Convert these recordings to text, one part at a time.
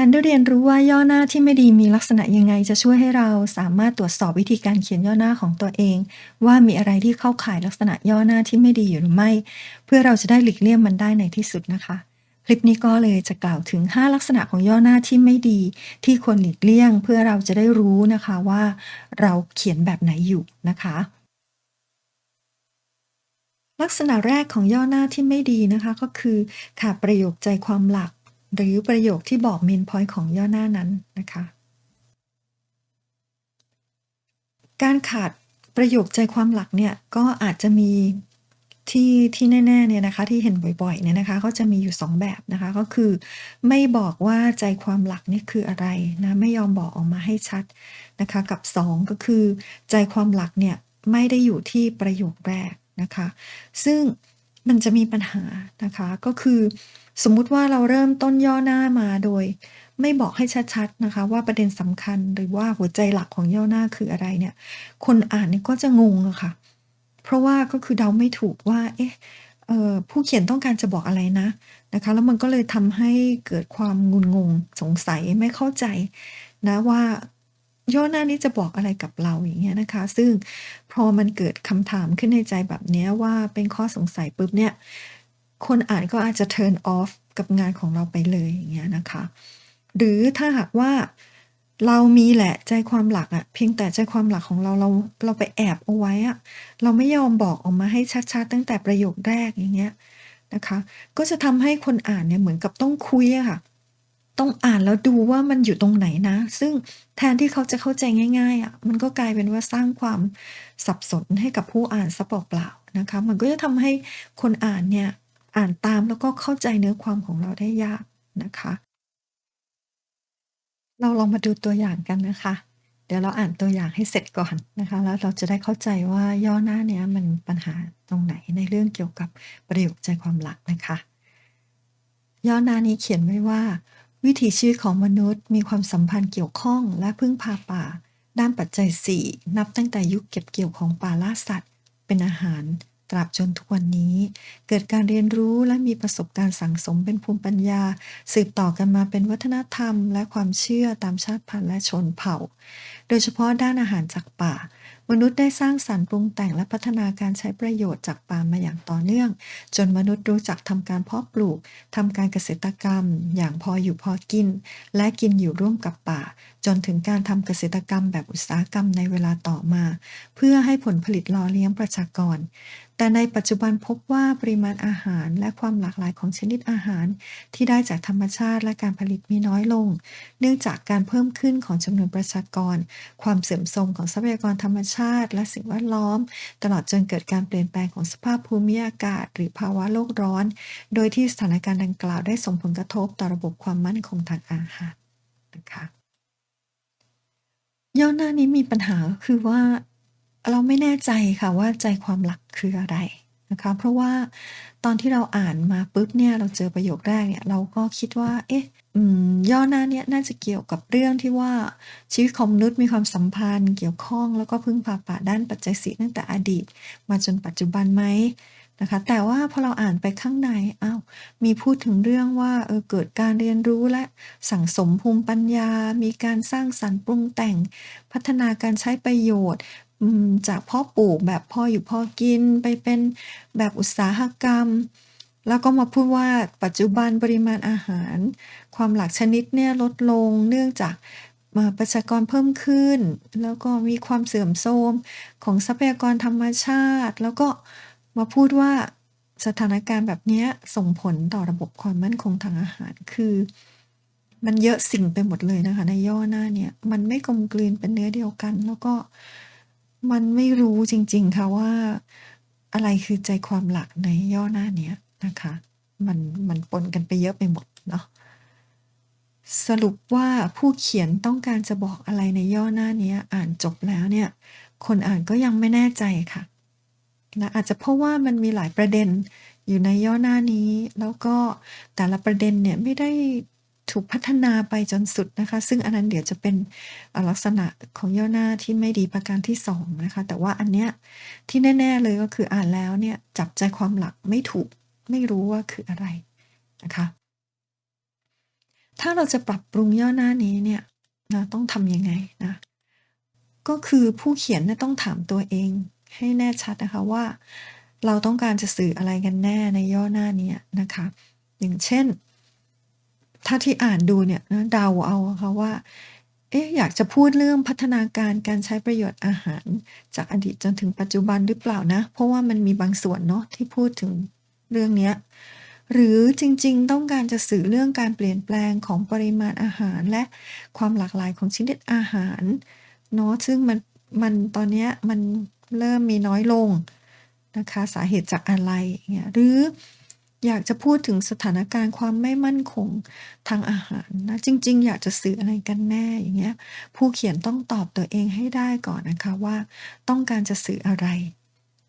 การได้เรียนรู้ว่าย่อหน้าที่ไม่ดีมีลักษณะยังไงจะช่วยให้เราสามารถตรวจสอบวิธีการเขียนย่อหน้าของตัวเอง ว่ามีอะไรที่เข้าข่ายลักษณะย่อหน้าที่ไม่ดีอยู่หรือไม่ เพื่อเราจะได้หลีกเลี่ยงมันได้ในที่สุดนะคะ คลิปนี้ก็เลยจะกล่าวถึง 5 ลักษณะของย่อหน้าที่ไม่ดี ที่ควรหลีกเลี่ยง เพื่อเราจะได้รู้นะคะว่า เราเขียนแบบไหนอยู่นะคะลักษณะแรกของย่อหน้าที่ไม่ดีนะคะ ก็คือขาดประโยคใจความหลัก หรือประโยคที่บอกเมนพอยต์ของย่อหน้านั้นนะคะ การขาดประโยคใจความหลักเนี่ยก็อาจจะมีที่ที่แน่ๆเนี่ยนะคะที่เห็นบ่อยๆเนี่ยนะคะก็จะมีอยู่ 2 แบบนะคะก็คือ ไม่บอกว่าใจความหลักนี่คืออะไรนะไม่ยอมบอกออกมาให้ชัดนะคะกับ 2 ก็คือ ใจความหลักเนี่ยไม่ได้อยู่ที่ประโยคแรกนะคะ ซึ่ง มันจะมีปัญหานะคะ ก็คือสมมุติว่าเราเริ่มต้นย่อหน้ามาโดย ไม่บอกให้ชัดๆนะคะ ว่าประเด็นสำคัญหรือว่าหัวใจหลักของย่อหน้าคืออะไรเนี่ย คนอ่านเนี่ยก็จะงงอะค่ะ เพราะว่าก็คือเดาไม่ถูกว่า เอ๊ะผู้เขียนต้องการจะบอกอะไรนะนะคะ แล้วมันก็เลยทำให้เกิดความงุนงงสงสัยไม่เข้าใจนะว่า ย่อหน้านี้จะบอกอะไรกับเราอย่างเงี้ยนะคะ ซึ่งพอมันเกิดคำถามขึ้นในใจแบบเนี้ยว่าเป็นข้อสงสัยปุ๊บเนี่ย คนอ่านก็อาจจะ turn off กับงานของเราไปเลยอย่างเงี้ยนะคะ หรือถ้าหากว่าเรามีแหละใจความหลักอะเพียงแต่ใจความหลักของเราเราเราไปแอบเอาไว้อะเราไม่ยอมบอกออกมาให้ชัดๆ ตั้งแต่ประโยคแรกอย่างเงี้ยนะคะ ก็จะทำให้คนอ่านเนี่ยเหมือนกับต้องคุยอะค่ะ ต้องอ่านแล้วดูว่ามันอยู่ตรงไหนนะ ซึ่งแทนที่เขาจะเข้าใจง่ายๆอะมันก็กลายเป็นว่าสร้างความสับสนให้กับผู้อ่านซะเปล่าๆนะคะ มันก็จะทำให้คนอ่านเนี่ยอ่านตามแล้วก็เข้าใจเนื้อความของเราได้ยากนะคะ เราลองมาดูตัวอย่างกันนะคะ เดี๋ยวเราอ่านตัวอย่างให้เสร็จก่อนนะคะ แล้วเราจะได้เข้าใจว่าย่อหน้าเนี้ยมันปัญหาตรงไหนในเรื่องเกี่ยวกับประโยคใจความหลักนะคะ ย่อหน้านี้เขียนไว้ว่า วิถีชีวิตของมนุษย์มีความสัมพันธ์เกี่ยวข้องและพึ่งพาป่า ด้านปัจจัย 4 นับตั้งแต่ยุคเก็บเกี่ยวของป่าล่าสัตว์ เป็นอาหารตราบจนทุกวันนี้ เกิดการเรียนรู้และมีประสบการณ์สังสมเป็นภูมิปัญญา สืบต่อกันมาเป็นวัฒนธรรม และความเชื่อตามชาติพันธุ์และชนเผ่า โดยเฉพาะด้านอาหารจากป่า มนุษย์ได้สร้างสรรค์ปรุงแต่งและพัฒนาการใช้ประโยชน์จากป่ามาอย่างต่อเนื่อง จนมนุษย์รู้จักทำการเพาะปลูกทำการเกษตรกรรม อย่างพออยู่พอกิน และกินอยู่ร่วมกับป่า จนถึงการทำเกษตรกรรมแบบอุตสาหกรรมในเวลาต่อมา เพื่อให้ผลผลิตหล่อเลี้ยงประชากร แต่ในปัจจุบันพบว่าปริมาณอาหารและความหลากหลายของชนิดอาหาร ที่ได้จากธรรมชาติและการผลิตมีน้อยลง เนื่องจากการเพิ่มขึ้นของจำนวนประชากร ความเสื่อมโทรมของทรัพยากรธรรมชาติ และสิ่งแวดล้อม ตลอดจนเกิดการเปลี่ยนแปลงของสภาพภูมิอากาศ หรือภาวะโลกร้อน โดยที่สถานการณ์ดังกล่าวได้ส่งผลกระทบต่อระบบความมั่นคงทางอาหารนะคะ ย่อหน้านี้มีปัญหาคือว่า เราไม่แน่ใจค่ะว่าใจความหลักคืออะไรนะคะ เพราะว่าตอนที่เราอ่านมาปุ๊บเนี่ยเราเจอประโยคแรกเนี่ยเราก็คิดว่า เอ๊ะย่อหน้าเนี้ยน่าจะเกี่ยวกับเรื่องที่ว่าชีวิตของมนุษย์มีความสัมพันธ์ เกี่ยวข้องแล้วก็พึ่งพาป่าด้านปัจจัยสี่ตั้งแต่อดีต มาจนปัจจุบันไหม นะคะแต่ว่าพอเราอ่านไปข้างในอ้าวมีพูดถึงเรื่องว่าเออเกิดการเรียนรู้และสั่งสมภูมิปัญญา มีการสร้างสรรค์ปรุงแต่ง พัฒนาการใช้ประโยชน์จากพาะปลูกแบบพออยู่พอกินไปเป็นแบบอุตสาหกรรม แล้วก็มาพูดว่าปัจจุบันปริมาณอาหาร ความหลากชนิดเนี่ยลดลงเนื่องจากประชากรเพิ่มขึ้น แล้วก็มีความเสื่อมโทรมของทรัพยากรธรรมชาติ แล้วก็ มาพูดว่าสถานการณ์แบบนี้ส่งผลต่อระบบความมั่นคงทางอาหารคือมันเยอะสิ่งไปหมดเลยนะคะ ในย่อหน้าเนี่ย มันไม่กลมกลืนเป็นเนื้อเดียวกัน แล้วก็มันไม่รู้จริง ๆค่ะว่าอะไรคือใจความหลักในย่อหน้าเนี้ยนะคะ มันมันปนกันไปเยอะไปหมดเนาะสรุปว่าผู้เขียนต้องการจะบอกอะไรในย่อหน้าเนี้ยอ่านจบแล้วเนี่ย คนอ่านก็ยังไม่แน่ใจค่ะ นะอาจจะเพราะว่ามันมีหลายประเด็นอยู่ในย่อหน้านี้ แล้วก็แต่ละประเด็นเนี่ยไม่ได้ถูกพัฒนาไปจนสุดนะคะ ซึ่งอันนั้นเดี๋ยวจะเป็นลักษณะของย่อหน้าที่ไม่ดีประการที่สองนะคะ แต่ว่าอันเนี้ยที่แน่ ๆเลยก็คืออ่านแล้วเนี่ยจับใจความหลักไม่ถูกไม่รู้ว่าคืออะไรนะคะ ถ้าาเราจะปรับปรุงย่อหน้านี้เนี่ยนะต้องทำยังไงนะก็คือผู้เขียนเนี่ยต้องถามตัวเอง ให้แน่ชัดนะคะว่า เราต้องการจะสื่ออะไรกันแน่ในย่อหน้านี้นะคะ อย่างเช่น ถ้าที่อ่านดูเนี่ยนะเดาเอาะค่ะว่าเอ๊ะอยากจะพูดเรื่องพัฒนาการการใช้ประโยชน์อาหาร จากอดีตจนถึงปัจจุบันหรือเปล่านะ เพราะว่ามันมีบางส่วนเนาะที่พูดถึงเรื่องเนี้หรือจริงๆ ต้องการจะสื่อเรื่องการเปลี่ยนแปลงของปริมาณอาหาร และความหลากหลายของชนิดอาหารเนาะซึ่งมันมันตอนเนี้ยมัน เริ่มมีน้อยลงนะคะสาเหตุจากอะไรเงี้ยหรืออยากจะพูดถึงสถานการณ์ความไม่มั่นคงทางอาหารนะจริง ๆ อยากจะสื่ออะไรกันแน่อย่างเงี้ยผู้เขียนต้องตอบตัวเองให้ได้ก่อนนะคะว่าต้องการจะสื่ออะไร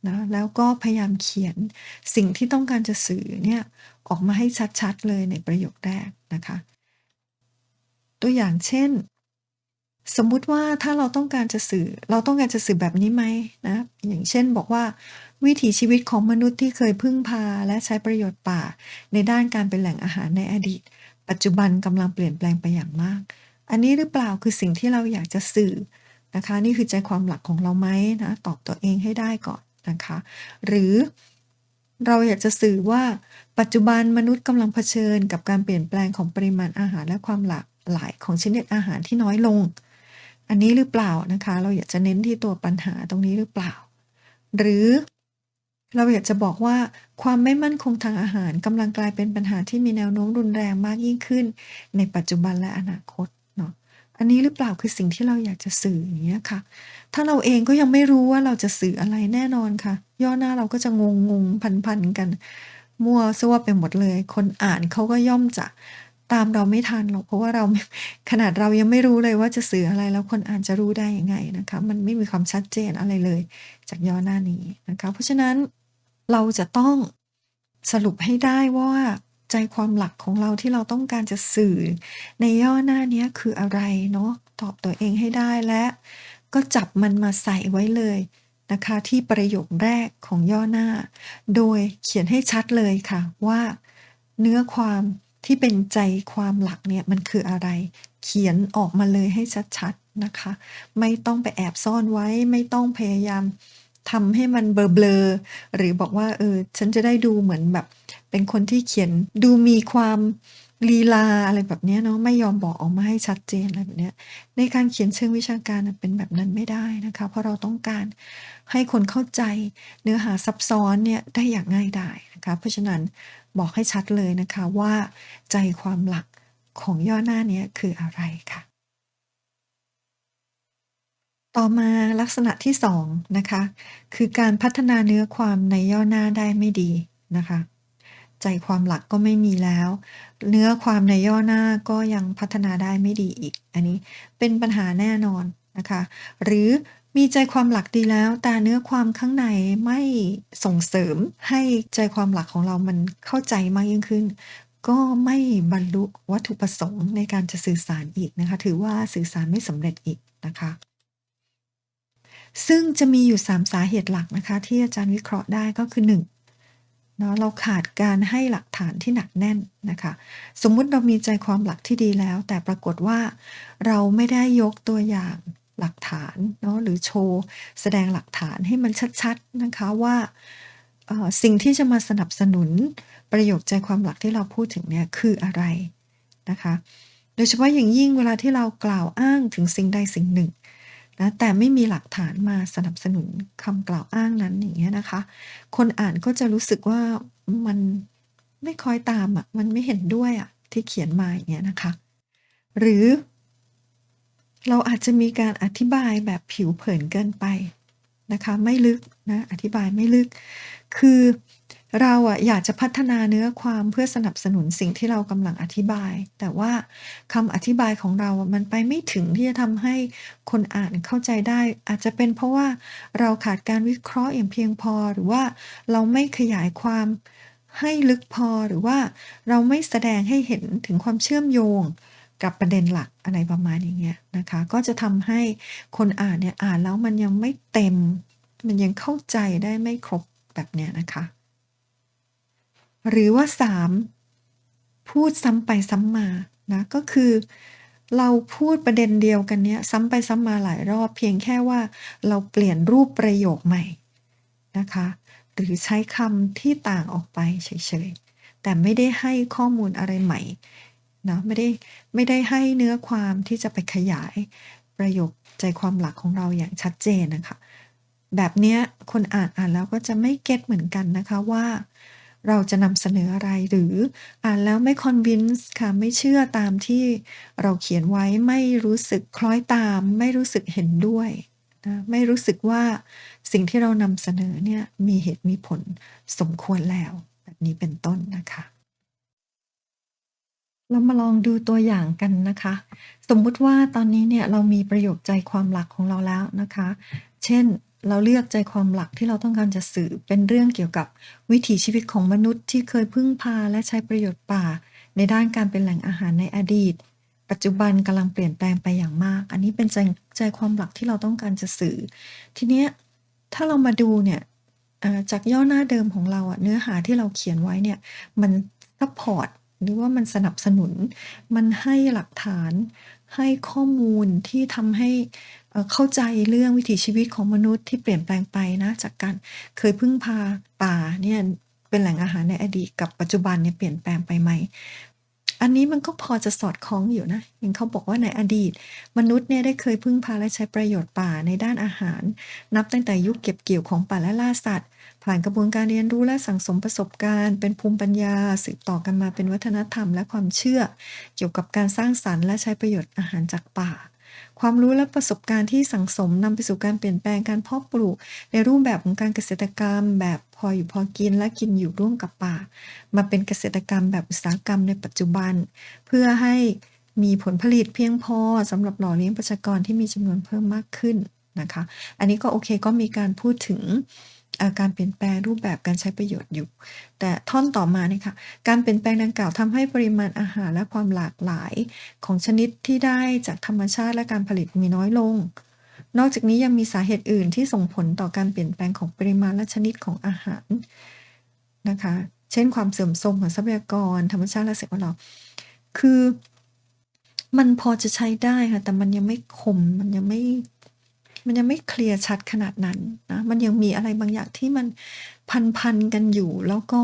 นะแล้วก็พยายามเขียนสิ่งที่ต้องการจะสื่อเนี่ยออกมาให้ชัดๆเลยในประโยคแรกนะคะ ตัวอย่างเช่น สมมุติว่าถ้าเราต้องการจะสื่อ เราต้องการจะสื่อแบบนี้ไหมนะ อย่างเช่นบอกว่า วิถีชีวิตของมนุษย์ที่เคยพึ่งพาและใช้ประโยชน์ป่า ในด้านการเป็นแหล่งอาหารในอดีต ปัจจุบันกำลังเปลี่ยนแปลงไปอย่างมาก อันนี้หรือเปล่าคือสิ่งที่เราอยากจะสื่อนะคะ นี่คือใจความหลักของเราไหมนะตอบตัวเองให้ได้ก่อนนะคะ หรือเราอยากจะสื่อว่าปัจจุบันมนุษย์กำลังเผชิญกับการเปลี่ยนแปลงของปริมาณอาหารและความหลากหลายของชนิดอาหารที่น้อยลง อันนี้หรือเปล่านะคะ เราอยากจะเน้นที่ตัวปัญหาตรงนี้หรือเปล่า หรือเราอยากจะบอกว่าความไม่มั่นคงทางอาหารกำลังกลายเป็นปัญหาที่มีแนวโน้มรุนแรงมากยิ่งขึ้น ในปัจจุบันและอนาคตเนาะอันนี้หรือเปล่าคือสิ่งที่เราอยากจะสื่ออย่างเงี้ยค่ะ ถ้าเราเองก็ยังไม่รู้ว่าเราจะสื่ออะไรแน่นอนค่ะ ย่อหน้าเราก็จะงงงงพันพันกัน มั่วซั่วไปหมดเลย คนอ่านเขาก็ย่อมจะ ตามเราไม่ทันหรอกเพราะว่าเราขนาดเรายังไม่รู้เลยว่าจะสื่ออะไรแล้วคนอ่านจะรู้ได้ยังไงนะคะ มันไม่มีความชัดเจนอะไรเลย จากย่อหน้านี้นะคะ เพราะฉะนั้นเราจะต้องสรุปให้ได้ว่าใจความหลักของเราที่เราต้องการจะสื่อ ในย่อหน้านี้คืออะไรเนาะตอบตัวเองให้ได้และก็จับมันมาใส่ไว้เลยนะคะ ที่ประโยคแรกของย่อหน้า โดยเขียนให้ชัดเลยค่ะว่า เนื้อความ ที่เป็นใจความหลักเนี่ยมันคืออะไร เขียนออกมาเลยให้ชัดๆนะคะ ไม่ต้องไปแอบซ่อนไว้ไม่ต้องพยายาม ทำให้มันเบลอๆหรือบอกว่าเออฉันจะได้ดูเหมือนแบบ เป็นคนที่เขียนดูมีความลีลาอะไรแบบนี้เนาะไม่ยอมบอกออกมาให้ชัดเจนอะไรแบบนี้ในการเขียนเชิงวิชาการเป็นแบบนั้นไม่ได้นะคะ เพราะเราต้องการให้คนเข้าใจเนื้อหาซับซ้อนเนี่ยได้อย่างง่ายดายนะคะเพราะฉะนั้นบอกให้ชัดเลยนะคะว่าใจความหลักของย่อหน้านี้คืออะไรค่ะ ต่อมาลักษณะที่2นะคะ คือการพัฒนาเนื้อความในย่อหน้าได้ไม่ดีนะคะ ใจความหลักก็ไม่มีแล้ว เนื้อความในย่อหน้าก็ยังพัฒนาได้ไม่ดีอีก อันนี้เป็นปัญหาแน่นอนนะคะ หรือมีใจความหลักดีแล้ว แต่เนื้อความข้างในไม่ส่งเสริมให้ใจความหลักของเรามันเข้าใจมากยิ่งขึ้น ก็ไม่บรรลุวัตถุประสงค์ในการจะสื่อสารอีกนะคะ ถือว่าสื่อสารไม่สำเร็จอีกนะคะ ซึ่งจะมีอยู่ 3 สาเหตุหลักนะคะ ที่อาจารย์วิเคราะห์ได้ก็คือ 1. เนาะเราขาดการให้หลักฐานที่หนักแน่นนะคะ สมมุติเรามีใจความหลักที่ดีแล้ว แต่ปรากฏว่าเราไม่ได้ยกตัวอย่างหลักฐานเนาะหรือโชว์ แสดงหลักฐานให้มันชัดๆนะคะว่าสิ่งที่จะมาสนับสนุนประโยคใจความหลักที่เราพูดถึงเนี่ยคืออะไรนะคะ โดยเฉพาะอย่างยิ่งเวลาที่เรากล่าวอ้างถึงสิ่งใดสิ่งหนึ่ง นะแต่ไม่มีหลักฐานมาสนับสนุนคำกล่าวอ้างนั้นอย่างเงี้ยนะคะ คนอ่านก็จะรู้สึกว่ามันไม่คอยตามอะมันไม่เห็นด้วยอะที่เขียนมาอย่างเงี้ยนะคะ หรือ เราอาจจะมีการอธิบายแบบผิวเผินเกินไปนะคะ ไม่ลึกนะอธิบายไม่ลึก คือ เราอะอยากจะพัฒนาเนื้อความเพื่อสนับสนุนสิ่งที่เรากำลังอธิบาย แต่ว่าคำอธิบายของเราอะมันไปไม่ถึงที่จะทำให้คนอ่านเข้าใจได้ อาจจะเป็นเพราะว่าเราขาดการวิเคราะห์อย่างเพียงพอ หรือว่าเราไม่ขยายความให้ลึกพอ หรือว่าเราไม่แสดงให้เห็นถึงความเชื่อมโยงกับประเด็นหลักอะไรประมาณอย่างเงี้ยนะคะ ก็จะทำให้คนอ่านเนี่ยอ่านแล้วมันยังไม่เต็ม มันยังเข้าใจได้ไม่ครบแบบเนี้ยนะคะ หรือว่า 3. พูดซ้ำไปซ้ำมานะก็คือ เราพูดประเด็นเดียวกันเนี้ยซ้ำไปซ้ำมาหลายรอบเพียงแค่ว่าเราเปลี่ยนรูปประโยคใหม่นะคะ หรือใช้คำที่ต่างออกไปเฉยๆแต่ไม่ได้ให้ข้อมูลอะไรใหม่นะไม่ได้ไม่ได้ให้เนื้อความที่จะไปขยายประโยคใจความหลักของเราอย่างชัดเจนนะคะ แบบเนี้ยคนอ่านอ่านแล้วก็จะไม่เก็ตเหมือนกันนะคะว่า เราจะนำเสนออะไรหรืออ่านแล้วไม่คอนวินส์ค่ะไม่เชื่อตามที่เราเขียนไว้ไม่รู้สึกคล้อยตาม ไม่รู้สึกเห็นด้วยนะไม่รู้สึกว่าสิ่งที่เรานำเสนอเนี่ยมีเหตุมีผลสมควรแล้วแบบนี้เป็นต้นนะคะ เรามาลองดูตัวอย่างกันนะคะ สมมุติว่าตอนนี้เนี่ยเรามีประโยคใจความหลักของเราแล้วนะคะ เช่น เราเลือกใจความหลักที่เราต้องการจะสื่อเป็นเรื่องเกี่ยวกับวิถีชีวิตของมนุษย์ที่เคยพึ่งพาและใช้ประโยชน์ป่า ในด้านการเป็นแหล่งอาหารในอดีต ปัจจุบันกำลังเปลี่ยนแปลงไปอย่างมาก อันนี้เป็นใจใจความหลักที่เราต้องการจะสื่อ ทีเนี้ยถ้าเรามาดูเนี่ยจากย่อหน้าเดิมของเราอะเนื้อหาที่เราเขียนไว้เนี่ยมันซัพพอร์ตหรือว่ามันสนับสนุน มันให้หลักฐานให้ข้อมูลที่ทำให้ เข้าใจเรื่องวิถีชีวิตของมนุษย์ที่เปลี่ยนแปลงไปนะจากการเคยพึ่งพาป่าเนี่ยเป็นแหล่งอาหารในอดีตกับปัจจุบันเนี่ยเปลี่ยนแปลงไปไหม อันนี้มันก็พอจะสอดคล้องอยู่นะอย่างเขาบอกว่าในอดีต มนุษย์เนี่ยได้เคยพึ่งพาและใช้ประโยชน์ป่าในด้านอาหาร นับตั้งแต่ยุคเก็บเกี่ยวของป่าและล่าสัตว์ ผ่านกระบวนการเรียนรู้และสั่งสมประสบการณ์ เป็นภูมิปัญญาสืบต่อกันมาเป็นวัฒนธรรมและความเชื่อ เกี่ยวกับการสร้างสรรค์และใช้ประโยชน์อาหารจากป่า ความรู้และประสบการณ์ที่สังสมนำไปสู่การเปลี่ยนแปลงการเพาะปลูก ในรูปแบบของการเกษตรกรรม แบบพออยู่พอกินและกินอยู่ร่วมกับป่า มาเป็นเกษตรกรรมแบบอุตสาหกรรมในปัจจุบัน เพื่อให้มีผลผลิตเพียงพอสำหรับหล่อเลี้ยงประชากรที่มีจำนวนเพิ่มมากขึ้นนะคะ อันนี้ก็โอเคก็มีการพูดถึง การเปลี่ยนแปลงรูปแบบการใช้ประโยชน์อยู่ แต่ท่อนต่อมาเนี่ยค่ะการเปลี่ยนแปลงดังกล่าวทำให้ปริมาณอาหารและความหลากหลายของชนิดที่ได้จากธรรมชาติและการผลิตมีน้อยลง นอกจากนี้ยังมีสาเหตุอื่นที่ส่งผลต่อการเปลี่ยนแปลงของปริมาณและชนิดของอาหารนะคะ เช่นความเสื่อมโทรมของทรัพยากร ธรรมชาติและสิ่งแวดล้อมคือมันพอจะใช้ได้ค่ะแต่มันยังไม่คมมันยังไม่ มันยังไม่เคลียร์ชัดขนาดนั้นนะมันยังมีอะไรบางอย่างที่มันพันๆกันอยู่ แล้วก็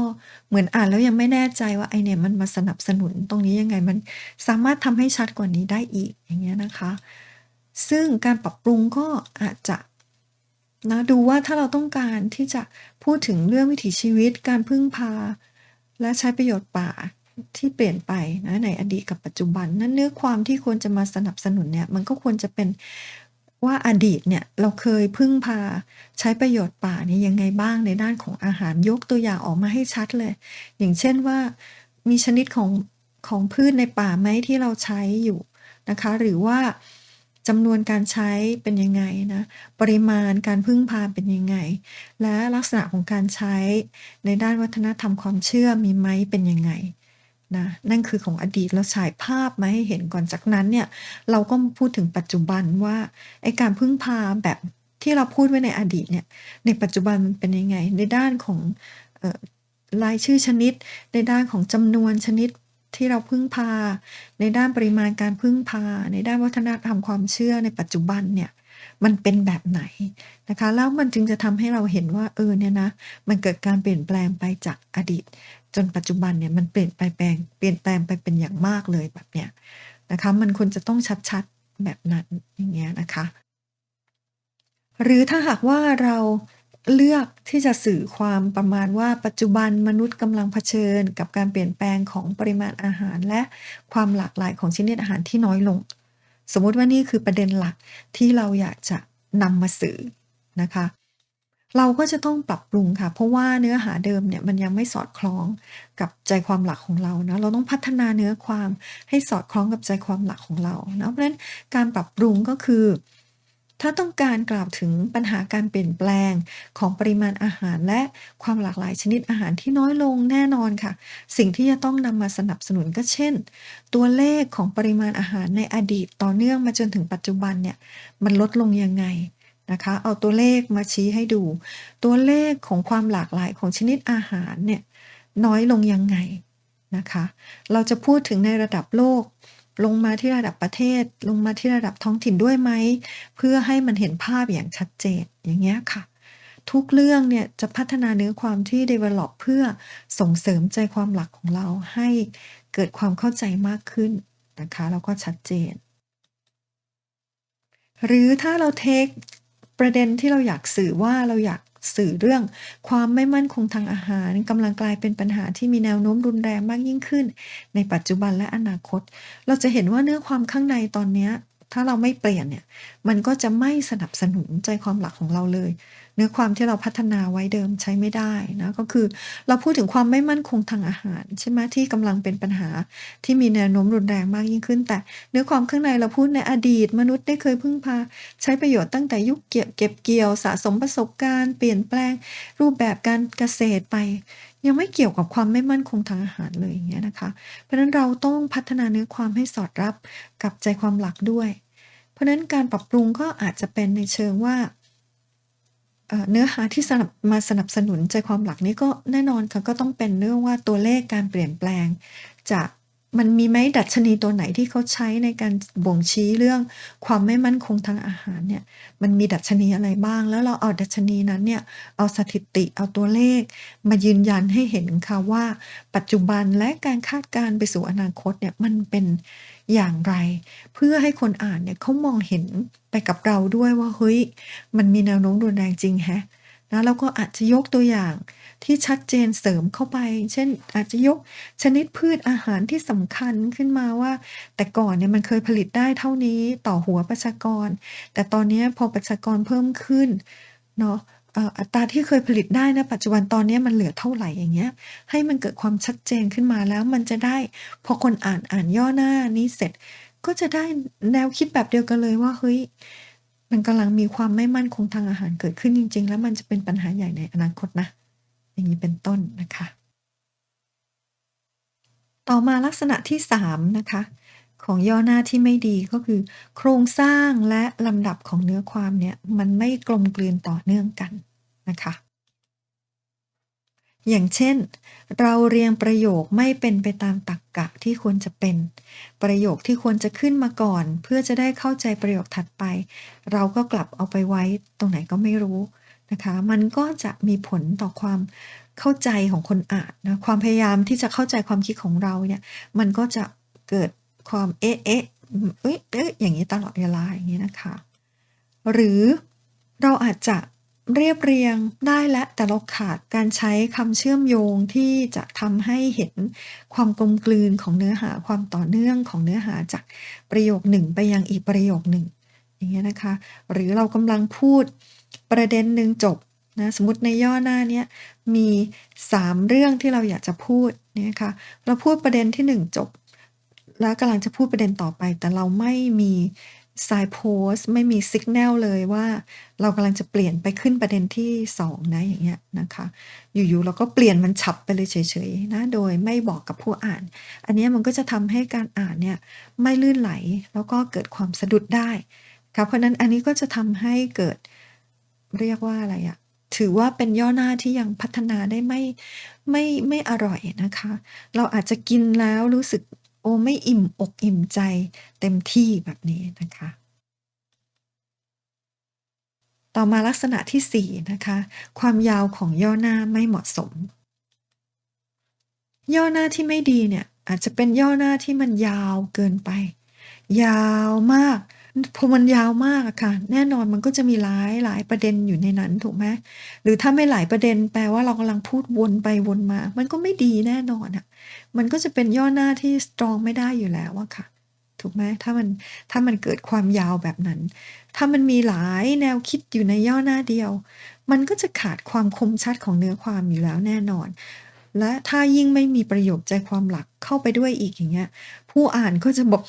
เหมือนอ่านแล้วยังไม่แน่ใจว่าไอเนี่ยมันมาสนับสนุนตรงนี้ยังไงมันสามารถทำให้ชัดกว่านี้ได้อีกอย่างเงี้ยนะคะ ซึ่งการปรับปรุงก็อาจจะนะดูว่าถ้าเราต้องการที่จะพูดถึงเรื่องวิถีชีวิต การพึ่งพา และใช้ประโยชน์ป่าที่เปลี่ยนไปนะในอดีตกับปัจจุบัน นั้นเนื้อความที่ควรจะมาสนับสนุนเนี่ยมันก็ควรจะเป็น ว่าอดีตเนี่ยเราเคยพึ่งพาใช้ประโยชน์ป่าเนี่ยยังไงบ้างในด้านของอาหารยกตัวอย่างออกมาให้ชัดเลย อย่างเช่นว่ามีชนิดของของพืชในป่าไหมที่เราใช้อยู่นะคะ หรือว่าจำนวนการใช้เป็นยังไงนะ ปริมาณการพึ่งพาเป็นยังไง และลักษณะของการใช้ในด้านวัฒนธรรมความเชื่อมีไหมเป็นยังไง นะนั่นคือของอดีตเราฉายภาพมาให้เห็นก่อนจากนั้นเนี่ยเราก็พูดถึงปัจจุบันว่าไอการพึ่งพาแบบที่เราพูดไว้ในอดีตเนี่ยในปัจจุบันมันเป็นยังไง ในด้านของรายชื่อชนิด ในด้านของจำนวนชนิดที่เราพึ่งพา ในด้านปริมาณการพึ่งพา ในด้านวัฒนธรรมความเชื่อในปัจจุบันเนี่ยมันเป็นแบบไหนนะคะ แล้วมันจึงจะทำให้เราเห็นว่าเออเนี่ยนะมันเกิดการเปลี่ยนแปลงไปจากอดีต จนปัจจุบันเนี่ยมันเปลี่ยนไปแปลงเปลี่ยนแปลงไปเป็นอย่างมากเลยแบบเนี้ยนะคะมันควรจะต้องชัดๆแบบนั้นอย่างเงี้ยนะคะ หรือถ้าหากว่าเราเลือกที่จะสื่อความประมาณว่าปัจจุบันมนุษย์กำลังเผชิญ กับการเปลี่ยนแปลงของปริมาณอาหาร และความหลากหลายของชนิดอาหารที่น้อยลง สมมุติว่านี่คือประเด็นหลักที่เราอยากจะนำมาสื่อนะคะ เราก็จะต้องปรับปรุงค่ะ เพราะว่าเนื้อหาเดิมเนี่ยมันยังไม่สอดคล้องกับใจความหลักของเรานะเราต้องพัฒนาเนื้อความให้สอดคล้องกับใจความหลักของเรานะเพราะฉะนั้นการปรับปรุงก็คือ ถ้าต้องการกล่าวถึงปัญหาการเปลี่ยนแปลงของปริมาณอาหารและความหลากหลายชนิดอาหารที่น้อยลงแน่นอนค่ะ สิ่งที่จะต้องนำมาสนับสนุนก็เช่น ตัวเลขของปริมาณอาหารในอดีตต่อเนื่องมาจนถึงปัจจุบันเนี่ยมันลดลงยังไง นะคะ เอาตัวเลขมาชี้ให้ดู ตัวเลขของความหลากหลายของชนิดอาหารเนี่ยน้อยลงยังไงนะคะ เราจะพูดถึงในระดับโลก ลงมาที่ระดับประเทศ ลงมาที่ระดับท้องถิ่นด้วยไหม เพื่อให้มันเห็นภาพอย่างชัดเจนอย่างเงี้ยค่ะ ทุกเรื่องเนี่ยจะพัฒนาเนื้อความที่ develop เพื่อส่งเสริมใจความหลักของเราให้เกิดความเข้าใจมากขึ้นนะคะ แล้วก็ชัดเจน หรือถ้าเราเทก ประเด็นที่เราอยากสื่อว่าเราอยากสื่อเรื่องความไม่มั่นคงทางอาหารกำลังกลายเป็นปัญหาที่มีแนวโน้มรุนแรงมากยิ่งขึ้น ในปัจจุบันและอนาคต เราจะเห็นว่าเนื้อความข้างในตอนนี้ถ้าเราไม่เปลี่ยนเนี่ยมันก็จะไม่สนับสนุนใจความหลักของเราเลย เนื้อความที่เราพัฒนาไว้เดิมใช้ไม่ได้นะก็คือเราพูดถึงความไม่มั่นคงทางอาหารใช่ไหมที่กำลังเป็นปัญหาที่มีแนวโน้มรุนแรงมากยิ่งขึ้น แต่เนื้อความข้างในเราพูดในอดีต มนุษย์ได้เคยพึ่งพา ใช้ประโยชน์ตั้งแต่ยุคเก็บเก็บเกี่ยวสะสมประสบการณ์ เปลี่ยนแปลงรูปแบบการเกษตรไป ยังไม่เกี่ยวกับความไม่มั่นคงทางอาหารเลยอย่างเงี้ยนะคะ เพราะฉะนั้นเราต้องพัฒนาเนื้อความให้สอดรับกับใจความหลักด้วย เพราะฉะนั้นการปรับปรุงก็อาจจะเป็นในเชิงว่า เนื้อหาที่สนับมาสนับสนุนใจความหลักนี้ก็แน่นอนค่ะก็ต้องเป็นเรื่องว่าตัวเลขการเปลี่ยนแปลง จากมันมีไหมดัชนีตัวไหนที่เขาใช้ในการบ่งชี้เรื่องความไม่มั่นคงทางอาหารเนี่ยมันมีดัชนีอะไรบ้าง แล้วเราเอาดัชนีนั้นเนี่ยเอาสถิติเอาตัวเลข มายืนยันให้เห็นค่ะว่า ปัจจุบันและการคาดการณ์ไปสู่อนาคตเนี่ยมันเป็น อย่างไร เพื่อให้คนอ่านเนี่ยเขามองเห็นไปกับเราด้วยว่าเฮ้ยมันมีแนวโน้มรุนแรงจริงแฮะนะแล้วก็อาจจะยกตัวอย่างที่ชัดเจนเสริมเข้าไป เช่น อาจจะยกชนิดพืชอาหารที่สำคัญขึ้นมาว่า แต่ก่อนเนี่ยมันเคยผลิตได้เท่านี้ต่อหัวประชากร แต่ตอนนี้พอประชากรเพิ่มขึ้นเนาะ อัตราที่เคยผลิตได้นะปัจจุบันตอนนี้มันเหลือเท่าไหร่อย่างเงี้ย ให้มันเกิดความชัดเจนขึ้นมาแล้วมันจะได้ พอคนอ่านอ่านย่อหน้านี้เสร็จ ก็จะได้แนวคิดแบบเดียวกันเลยว่าเฮ้ยมันกำลังมีความไม่มั่นคงทางอาหารเกิดขึ้นจริง ๆ แล้วมันจะเป็นปัญหาใหญ่ในอนาคตนะ อย่างนี้เป็นต้นนะคะ ต่อมาลักษณะที่3นะคะ ของย่อหน้าที่ไม่ดีก็คือ โครงสร้างและลำดับของเนื้อความเนี่ยมันไม่กลมกลืนต่อเนื่องกันนะคะ อย่างเช่น เราเรียงประโยคไม่เป็นไปตามตรรกกะที่ควรจะเป็น ประโยคที่ควรจะขึ้นมาก่อน เพื่อจะได้เข้าใจประโยคถัดไป เราก็กลับเอาไปไว้ตรงไหนก็ไม่รู้นะคะ มันก็จะมีผลต่อความเข้าใจของคนอ่านนะความพยายามที่จะเข้าใจความคิดของเราเนี่ยมันก็จะเกิด ความเอ๊ะเอ๊ะเอ๊ะเอ๊ะอย่างนี้ตลอดเวลาอย่างนี้นะคะ หรือเราอาจจะเรียบเรียงได้และแต่เราขาดการใช้คำเชื่อมโยงที่จะทำให้เห็นความกลมกลืนของเนื้อหาความต่อเนื่องของเนื้อหาจากประโยคหนึ่งไปยังอีกประโยคหนึ่งอย่างเงี้ยนะคะ หรือเรากำลังพูดประเด็นหนึ่งจบนะสมมติในย่อหน้านี้มี 3 เรื่องที่เราอยากจะพูดเนี่ยค่ะเราพูดประเด็นที่ 1 จบ แล้วกำลังจะพูดประเด็นต่อไป แต่เราไม่มีไซโพสไม่มีสัญญาณเลยว่าเรากำลังจะเปลี่ยนไปขึ้นประเด็นที่2นะอย่างเงี้ยนะคะ อยู่ๆเราก็เปลี่ยนมันฉับไปเลยเฉยๆนะโดยไม่บอกกับผู้อ่าน อันนี้มันก็จะทำให้การอ่านเนี่ยไม่ลื่นไหลแล้วก็เกิดความสะดุดได้ค่ะเพราะนั้นอันนี้ก็จะทำให้เกิดเรียกว่าอะไรอะถือว่าเป็นย่อหน้าที่ยังพัฒนาได้ไม่ไม่ไม่อร่อยนะคะ เราอาจจะกินแล้วรู้สึก โอ้ไม่อิ่มอกอิ่มใจเต็มที่แบบนี้นะคะ ต่อมาลักษณะที่ 4 นะคะ ความยาวของย่อหน้าไม่เหมาะสม ย่อหน้าที่ไม่ดีเนี่ยอาจจะเป็นย่อหน้าที่มันยาวเกินไป ยาวมาก พอมันยาวมากอะค่ะ แน่นอนมันก็จะมีหลายหลายประเด็นอยู่ในนั้นถูกไหมหรือถ้าไม่หลายประเด็นแปลว่าเรากำลังพูดวนไปวนมา มันก็ไม่ดีแน่นอนอะมันก็จะเป็นย่อหน้าที่สตรองไม่ได้อยู่แล้วอะค่ะ ถูกไหมถ้ามันถ้ามันเกิดความยาวแบบนั้น ถ้ามันมีหลายแนวคิดอยู่ในย่อหน้าเดียว มันก็จะขาดความคมชัดของเนื้อความอยู่แล้วแน่นอนและถ้ายิ่งไม่มีประโยคใจความหลักเข้าไปด้วยอีกอย่างเงี้ย ผู้อ่านก็จะบอก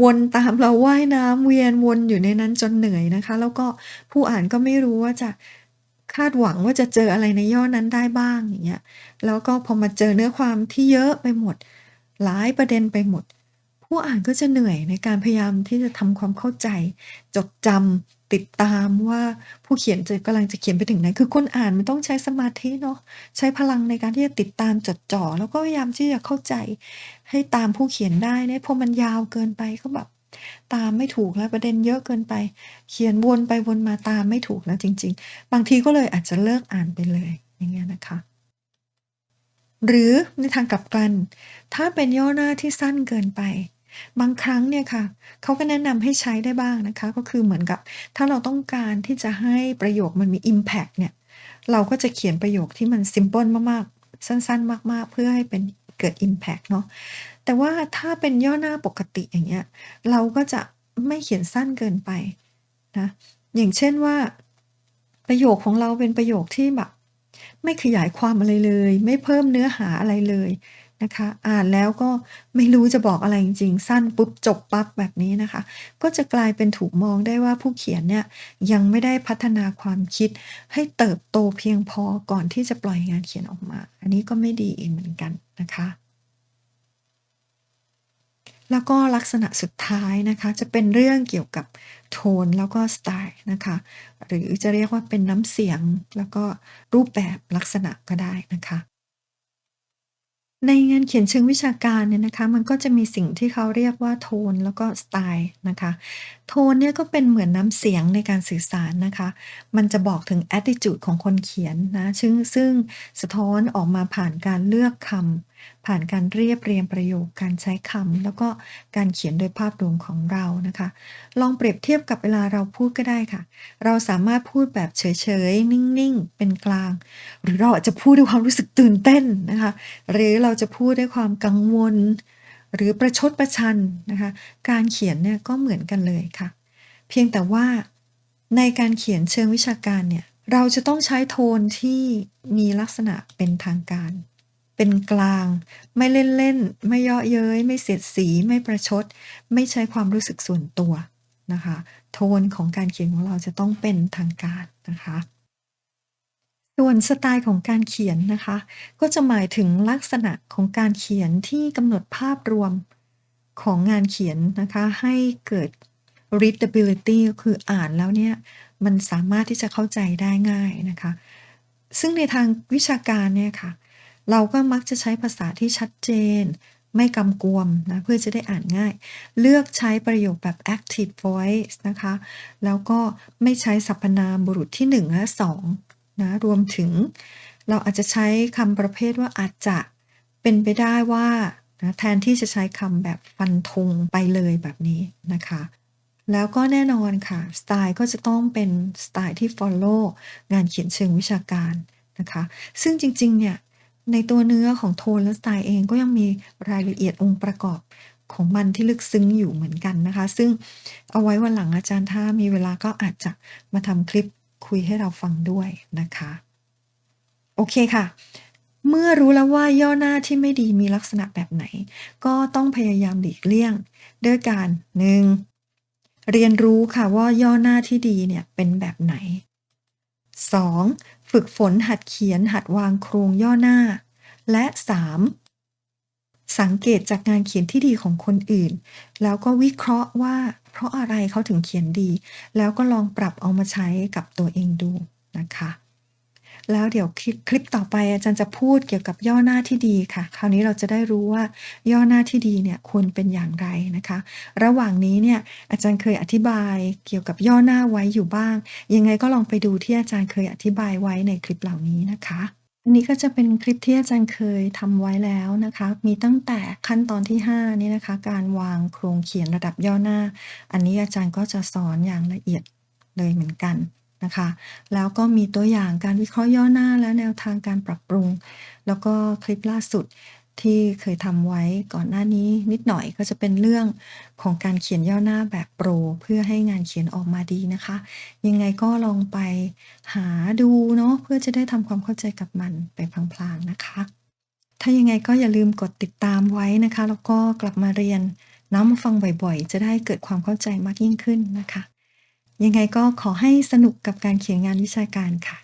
วนตามเราว่ายน้ำเวียนวนอยู่ในนั้นจนเหนื่อยนะคะ แล้วก็ผู้อ่านก็ไม่รู้ว่าจะคาดหวังว่าจะเจออะไรในย่อนั้นได้บ้างอย่างเงี้ยแล้วก็พอมาเจอเนื้อความที่เยอะไปหมด หลายประเด็นไปหมด ผู้อ่านก็จะเหนื่อยในการพยายามที่จะทำความเข้าใจ จดจ ติดตามว่าผู้เขียนจะกำลังจะเขียนไปถึงไหน คือคนอ่านมันต้องใช้สมาธิเนาะ ใช้พลังในการที่จะติดตามจดจ่อ แล้วก็พยายามที่จะเข้าใจ ให้ตามผู้เขียนได้เนี่ยพอมันยาวเกินไปก็แบบตามไม่ถูกแล้วประเด็นเยอะเกินไป เขียนวนไปวนมาตามไม่ถูกแล้วจริง ๆ บางทีก็เลยอาจจะเลิกอ่านไปเลยอย่างเงี้ยนะคะ หรือในทางกลับกัน ถ้าเป็นย่อหน้าที่สั้นเกินไป บางครั้งเนี่ยค่ะเขาก็แนะนำให้ใช้ได้บ้างนะคะ ก็คือเหมือนกับ ถ้าเราต้องการที่จะให้ประโยคมันมี Impact เนี่ย เราก็จะเขียนประโยคที่มัน simple มากๆ สั้นๆ มากๆ เพื่อให้เป็นเกิด Impact เนาะแต่ว่าถ้าเป็นย่อหน้าปกติอย่างเงี้ยเราก็จะไม่เขียนสั้นเกินไปนะอย่างเช่นว่า ประโยคของเราเป็นประโยคที่แบบไม่ขยายความอะไรเลย ไม่เพิ่มเนื้อหาอะไรเลย นะคะ อ่านแล้วก็ไม่รู้จะบอกอะไรจริงๆ สั้นปุ๊บจบปั๊บแบบนี้นะคะ ก็จะกลายเป็นถูกมองได้ว่าผู้เขียนเนี่ยยังไม่ได้พัฒนาความคิดให้เติบโตเพียงพอก่อนที่จะปล่อยงานเขียนออกมา อันนี้ก็ไม่ดีเหมือนกันนะคะแล้วก็ลักษณะสุดท้ายนะคะ จะเป็นเรื่องเกี่ยวกับโทนแล้วก็สไตล์นะคะ หรือจะเรียกว่าเป็นน้ำเสียงแล้วก็รูปแบบลักษณะก็ได้นะคะ ในงานเขียนเชิงวิชาการเนี่ยนะคะ มันก็จะมีสิ่งที่เขาเรียกว่าโทนแล้วก็สไตล์นะคะ โทนเนี่ยก็เป็นเหมือนน้ำเสียงในการสื่อสารนะคะ มันจะบอกถึง attitude ของคนเขียนนะซึ่งซึ่งสะท้อนออกมาผ่านการเลือกคำ ผ่านการเรียบเรียงประโยค การใช้คำแล้วก็การเขียนโดยภาพรวมของเรานะคะ ลองเปรียบเทียบกับเวลาเราพูดก็ได้ค่ะ เราสามารถพูดแบบเฉยๆ นิ่งๆ เป็นกลาง หรือเราอาจจะพูดด้วยความรู้สึกตื่นเต้นนะคะ หรือเราจะพูดด้วยความกังวล หรือประชดประชันนะคะ การเขียนเนี่ยก็เหมือนกันเลยค่ะ เพียงแต่ว่าในการเขียนเชิงวิชาการเนี่ยเราจะต้องใช้โทนที่มีลักษณะเป็นทางการ เป็นกลาง ไม่เล่นๆไม่เยาะเย้ย ไม่เสียดสี ไม่ประชด ไม่ใช้ความรู้สึกส่วนตัวนะคะ โทนของการเขียนของเราจะต้องเป็นทางการนะคะ ส่วนสไตล์ของการเขียนนะคะ ก็จะหมายถึงลักษณะของการเขียนที่กำหนดภาพรวมของงานเขียนนะคะ ให้เกิด readability คืออ่านแล้วเนี่ยมันสามารถที่จะเข้าใจได้ง่ายนะคะ ซึ่งในทางวิชาการเนี่ยค่ะ เราก็มักจะใช้ภาษาที่ชัดเจน ไม่กำกวมนะเพื่อจะได้อ่านง่าย เลือกใช้ประโยคแบบ active voice นะคะ แล้วก็ไม่ใช้สรรพนามบุรุษที่1และ2นะรวมถึง เราอาจจะใช้คำประเภทว่าอาจจะเป็นไปได้ว่านะแทนที่จะใช้คำแบบฟันธงไปเลยแบบนี้นะคะ แล้วก็แน่นอนค่ะ สไตล์ก็จะต้องเป็นสไตล์ที่ follow งานเขียนเชิงวิชาการนะคะ ซึ่งจริงๆเนี่ย ในตัวเนื้อของโทนและสไตล์เองก็ยังมีรายละเอียดองค์ประกอบของมันที่ลึกซึ้งอยู่เหมือนกันนะคะ ซึ่งเอาไว้วันหลังอาจารย์ถ้ามีเวลาก็อาจจะมาทำคลิปคุยให้เราฟังด้วยนะคะ โอเคค่ะ เมื่อรู้แล้วว่าย่อหน้าที่ไม่ดีมีลักษณะแบบไหน ก็ต้องพยายามหลีกเลี่ยง ด้วยการ 1. เรียนรู้ค่ะว่าย่อหน้าที่ดีเนี่ยเป็นแบบไหน 2. ฝึกฝนหัดเขียนหัดวางโครงย่อหน้า และ 3. สังเกตจากงานเขียนที่ดีของคนอื่น แล้วก็วิเคราะห์ว่า เพราะอะไรเขาถึงเขียนดี แล้วก็ลองปรับเอามาใช้กับตัวเองดูนะคะ แล้วเดี๋ยวคลิปคลิปต่อไปอาจารย์จะพูดเกี่ยวกับย่อหน้าที่ดีค่ะ คราวนี้เราจะได้รู้ว่าย่อหน้าที่ดีเนี่ยควรเป็นอย่างไรนะคะ ระหว่างนี้เนี่ยอาจารย์เคยอธิบายเกี่ยวกับย่อหน้าไว้อยู่บ้าง ยังไงก็ลองไปดูที่อาจารย์เคยอธิบายไว้ในคลิปเหล่านี้นะคะอันนี้ก็จะเป็นคลิปที่อาจารย์เคยทำไว้แล้วนะคะ มีตั้งแต่ขั้นตอนที่5นี่นะคะ การวางโครงเขียนระดับย่อหน้า อันนี้อาจารย์ก็จะสอนอย่างละเอียดเลยเหมือนกัน นะคะ แล้วก็มีตัวอย่างการวิเคราะห์ย่อหน้าและแนวทางการปรับปรุง แล้วก็คลิปล่าสุดที่เคยทำไว้ก่อนหน้านี้นิดหน่อยก็จะเป็นเรื่องของการเขียนย่อหน้าแบบโปร เพื่อให้งานเขียนออกมาดีนะคะ ยังไงก็ลองไปหาดูเนาะเพื่อจะได้ทำความเข้าใจกับมันไปพลางๆนะคะ ถ้ายังไงก็อย่าลืมกดติดตามไว้นะคะ แล้วก็กลับมาเรียนน้ำมาฟังบ่อยๆ จะได้เกิดความเข้าใจมากยิ่งขึ้นนะคะ ยังไงก็ขอให้สนุกกับการเขียนงานวิชาการค่ะ